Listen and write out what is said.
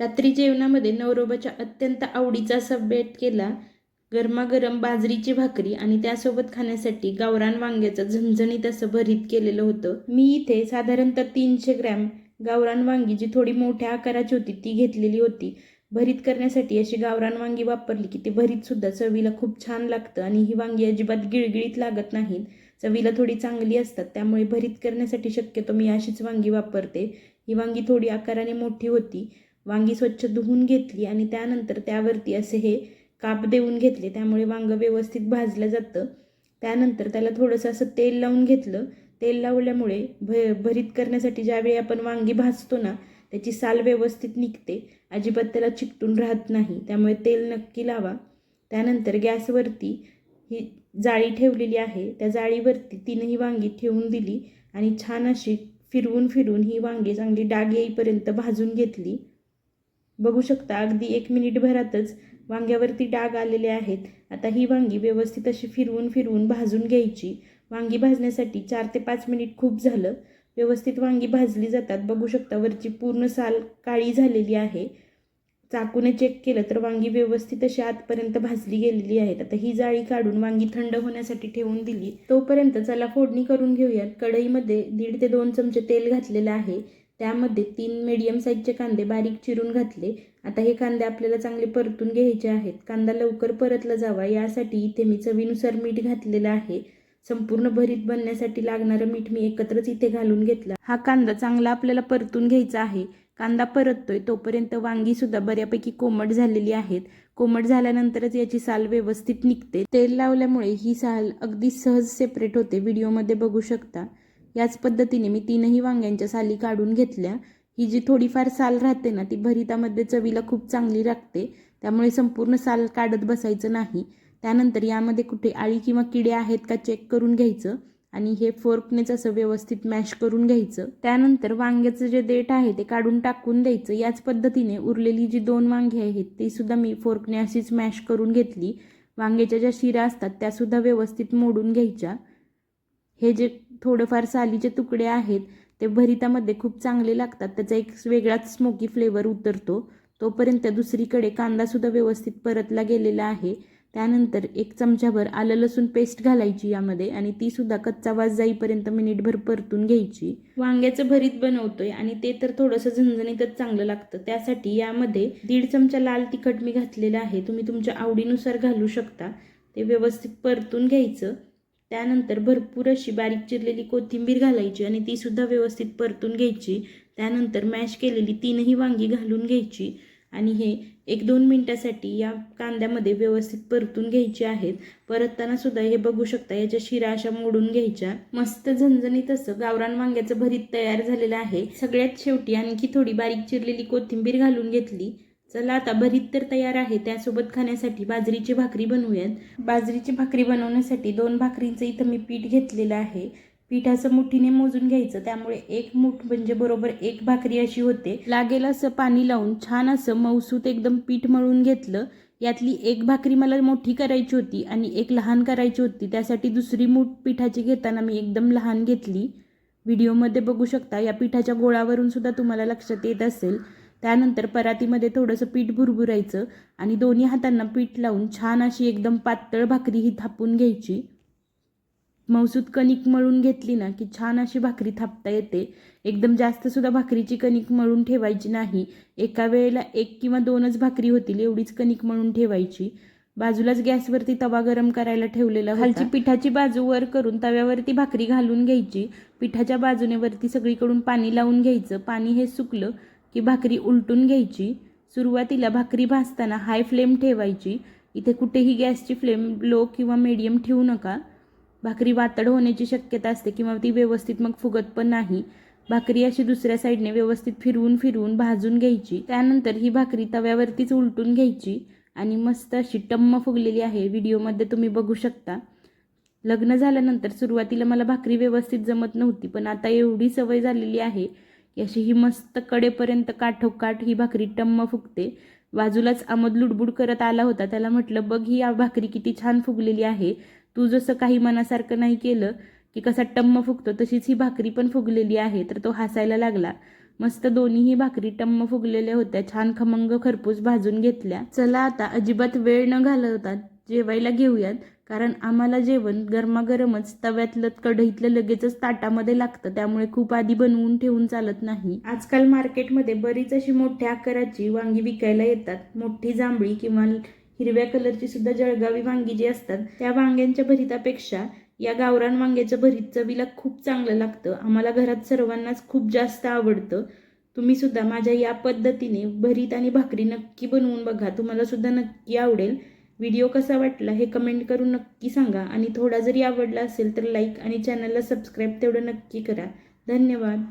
रात्री जेवणामध्ये नवरोबाच्या अत्यंत आवडीचा असा बेट केला गरमागरम बाजरीची भाकरी आणि त्यासोबत खाण्यासाठी गावरान वांग्याचं झणझणीत असं भरीत केलेलं होतं. मी इथे साधारणतः तीनशे ग्रॅम गावरान वांगी जी थोडी मोठ्या आकाराची होती ती घेतलेली होती. भरीत करण्यासाठी अशी गावरान वांगी वापरली की ती भरीतसुद्धा चवीला खूप छान लागतं आणि ही वांगी अजिबात गिळगिळीत लागत नाहीत चवीला थोडी चांगली असतात त्यामुळे भरीत करण्यासाठी शक्यतो मी अशीच वांगी वापरते. ही वांगी थोडी आकाराने मोठी होती. वांगी स्वच्छ धुवून घेतली आणि त्यानंतर त्यावरती असे हे काप देऊन घेतले. त्यामुळे वांगं व्यवस्थित भाजलं जातं. त्यानंतर त्याला थोडंसं असं तेल लावून घेतलं. तेल लावल्यामुळे भ भरीत करण्यासाठी ज्यावेळी आपण वांगी भाजतो ना त्याची साल व्यवस्थित निघते. अजिबात त्याला चिकटून राहत नाही. त्यामुळे तेल नक्की लावा. त्यानंतर गॅसवरती ही जाळी ठेवलेली आहे. त्या जाळीवरती तीनही वांगी ठेवून दिली आणि छान अशी फिरवून फिरवून ही वांगी चांगली डाग येईपर्यंत भाजून घेतली. बघू शकता अगदी एक मिनिटभरातच वांग्यावरती डाग आलेले आहेत. आता ही वांगी व्यवस्थित अशी फिरवून फिरवून भाजून घ्यायची. वांगी भाजण्यासाठी चार ते पाच मिनिट खूप झालं. व्यवस्थित वांगी भाजली जातात. बघू शकता वरची पूर्ण साल काळी झालेली आहे. चाकूने चेक केलं तर वांगी व्यवस्थित अशी आतपर्यंत भाजली गेलेली आहेत. आता ही जाळी काढून वांगी थंड होण्यासाठी ठेवून दिली. तोपर्यंत चला फोडणी करून घेऊयात. कढईमध्ये दीड ते दोन चमचे तेल घातलेलं आहे. त्यामध्ये तीन मीडियम साईजचे कांदे बारीक चिरून घातले. आता हे कांदे आपल्याला चांगले परतून घ्यायचे आहेत. कांदा लवकर परतला जावा यासाठी इथे मी चवीनुसार मीठ घातलेलं आहे. संपूर्ण भरीत बनण्यासाठी लागणारं मीठ मी एकत्रच इथे घालून घेतला. हा कांदा चांगला आपल्याला परतून घ्यायचा आहे. कांदा परततोय तोपर्यंत वांगी सुद्धा बऱ्यापैकी कोमट झालेली आहेत. कोमट झाल्यानंतरच याची साल व्यवस्थित निघते. तेल लावल्यामुळे ही साल अगदी सहज सेपरेट होते. व्हिडिओमध्ये बघू शकता. याच पद्धतीने मी तीनही वांग्यांच्या साली काढून घेतल्या. ही जी थोडीफार साल राहते ना ती भरितामध्ये चवीला खूप चांगली लागते त्यामुळे संपूर्ण साल काढत बसायचं नाही. त्यानंतर यामध्ये कुठे आळी किंवा किडे आहेत का चेक करून घ्यायचं आणि हे फोर्कनेच असं व्यवस्थित मॅश करून घ्यायचं. त्यानंतर वांग्याचं जे देठ आहे ते काढून टाकून द्यायचं. याच पद्धतीने उरलेली जी दोन वांगी आहेत ती सुद्धा मी फोर्कने अशीच मॅश करून घेतली. वांग्याच्या ज्या शिरा असतात त्यासुद्धा व्यवस्थित मोडून घ्यायच्या. हे जे थोडंफार सालीचे तुकडे आहेत ते भरितामध्ये खूप चांगले लागतात. त्याचा एक वेगळाच स्मोकी फ्लेवर उतरतो. तोपर्यंत दुसरीकडे कांदासुद्धा व्यवस्थित परतला गेलेला आहे. त्यानंतर एक चमचाभर आलं लसूण पेस्ट घालायची यामध्ये आणि ती सुद्धा कच्चा वास जाईपर्यंत मिनिटभर परतून घ्यायची. वांग्याचं भरीत बनवतोय आणि ते तर थोडंसं झणझणीतच चांगलं लागतं. त्यासाठी यामध्ये दीड चमचा लाल तिखट मी घातलेलं आहे. तुम्ही तुमच्या आवडीनुसार घालू शकता. ते व्यवस्थित परतून घ्यायचं. त्यानंतर भरपूर अशी बारीक चिरलेली कोथिंबीर घालायची आणि ती सुद्धा व्यवस्थित परतून घ्यायची. त्यानंतर मॅश केलेली तीनही वांगी घालून घ्यायची आणि हे एक दोन मिनटासाठी या कांद्यामध्ये व्यवस्थित परतून घ्यायचे आहेत. परतताना सुद्धा हे बघू शकता याच्या शिरा अशा मोडून घ्यायच्या. मस्त झणझणीत असं गावरान वांग्याचं भरीत तयार झालेलं आहे. सगळ्यात शेवटी आणखी थोडी बारीक चिरलेली कोथिंबीर घालून घेतली. चला आता भरीत तर तयार आहे त्यासोबत खाण्यासाठी बाजरीची भाकरी बनवूयात. बाजरीची भाकरी बनवण्यासाठी दोन भाकरींचं इथं मी पीठ घेतलेलं आहे. पिठाचं मुठीने मोजून घ्यायचं त्यामुळे एक मूठ म्हणजे बरोबर एक भाकरी अशी होते. लागेल असं पाणी लावून छान असं मौसूत एकदम पीठ मळून घेतलं. यातली एक भाकरी मला मोठी करायची होती आणि एक लहान करायची होती. त्यासाठी दुसरी मूठ पिठाची घेताना मी एकदम लहान घेतली. व्हिडिओमध्ये बघू शकता या पिठाच्या गोळावरून सुद्धा तुम्हाला लक्षात येत असेल. त्यानंतर परातीमध्ये थोडंसं पीठ भुरभुरायचं आणि दोन्ही हातांना पीठ लावून छान अशी एकदम पातळ भाकरी ही थापून घ्यायची. मौसूद कणिक मळून घेतली ना की छान अशी भाकरी थापता येते. एकदम जास्तसुद्धा भाकरीची कणिक मळून ठेवायची नाही. एका वेळेला एक किंवा दोनच भाकरी होतील एवढीच कणिक मळून ठेवायची. बाजूलाच गॅसवरती तवा गरम करायला ठेवलेला खालची पिठाची बाजू वर करून तव्यावरती भाकरी घालून घ्यायची. पिठाच्या बाजूने वरती सगळीकडून पाणी लावून घ्यायचं. पाणी हे सुकलं की भाकरी उलटून घ्यायची. सुरुवातीला भाकरी भाजताना हाय फ्लेम ठेवायची. इथे कुठेही गॅसची फ्लेम लो किंवा मीडियम ठेवू नका. भाकरी वातड होण्याची शक्यता असते किंवा ती व्यवस्थित मग फुगत पण नाही. भाकरी अशी दुसऱ्या साईडने व्यवस्थित फिरवून फिरवून भाजून घ्यायची. त्यानंतर ही भाकरी तव्यावरतीच उलटून घ्यायची आणि मस्त अशी टम्म फुगलेली आहे. व्हिडिओमध्ये तुम्ही बघू शकता. लग्न झाल्यानंतर सुरुवातीला मला भाकरी व्यवस्थित जमत नव्हती पण आता एवढी सवय झालेली आहे अशी ही मस्त कडेपर्यंत काठोकाठ ही भाकरी टम्म फुगते. बाजूलाच आमद लुडबुड करत आला होता. त्याला म्हटलं बघ ही भाकरी किती छान फुगलेली आहे. तू जसं काही मनासारखं नाही केलं की कसा टम्म फुगतो तशीच ही भाकरी पण फुगलेली आहे. तर तो हसायला लागला. मस्त दोन्हीही भाकरी टम्म फुगलेल्या होत्या. छान खमंग खरपूस भाजून घेतल्या. चला आता अजिबात वेळ न घालवता जेवायला घेऊयात. कारण आम्हाला जेवण गरमागरमच तव्यातलं कढईतलं लगेचच ताटामध्ये लागतं त्यामुळे खूप आधी बनवून ठेवून चालत नाही. आजकाल मार्केटमध्ये बरीच अशी मोठ्या आकाराची वांगी विकायला येतात. मोठी जांभळी किंवा हिरव्या कलरची सुद्धा जळगावी वांगी जी असतात त्या वांग्यांच्या भरितापेक्षा या गावरान वांग्याचं भरीत चवीला खूप चांगलं लागतं. आम्हाला घरात सर्वांनाच खूप जास्त आवडतं. तुम्ही सुद्धा माझ्या या पद्धतीने भरीत आणि भाकरी नक्की बनवून बघा. तुम्हाला सुद्धा नक्की आवडेल. व्हिडिओ कसा वाटला हे कमेंट करून नक्की सांगा. आणि थोडा जरी आवडला असेल तर लाईक आणि चॅनलला सबस्क्राईब तेवढं नक्की करा. धन्यवाद.